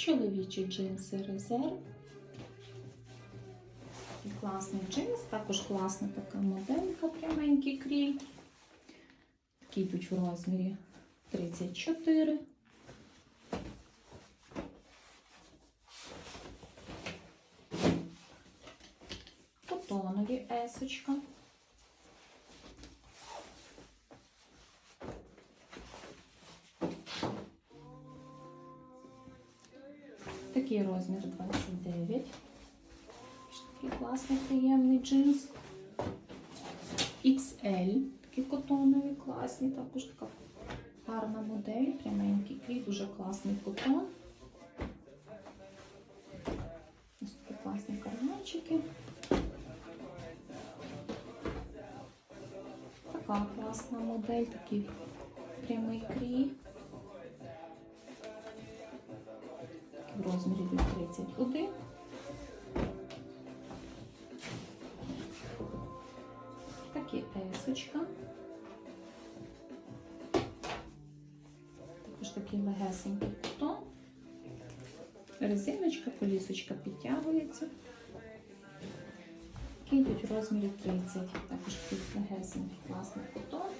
чоловічі джинси резерв. І класний джинс, також класна така моделька, пряменький крій. Такі йдуть в розмірі 34. Котонові есочка. Такий розмір 29. Такий класний приємний джинс. XL. Такі котонові, класні. Також така гарна модель, пряменький крій, дуже класний котон. Ось такі класні карманчики. Така класна модель, такий прямий крій. В розмірі до 31. Такі есочка. Також такий легесенький кутон. Резиночка, полісочка підтягується. Такий йдуть в розмірі 30. Також такий легесенький класний кутон.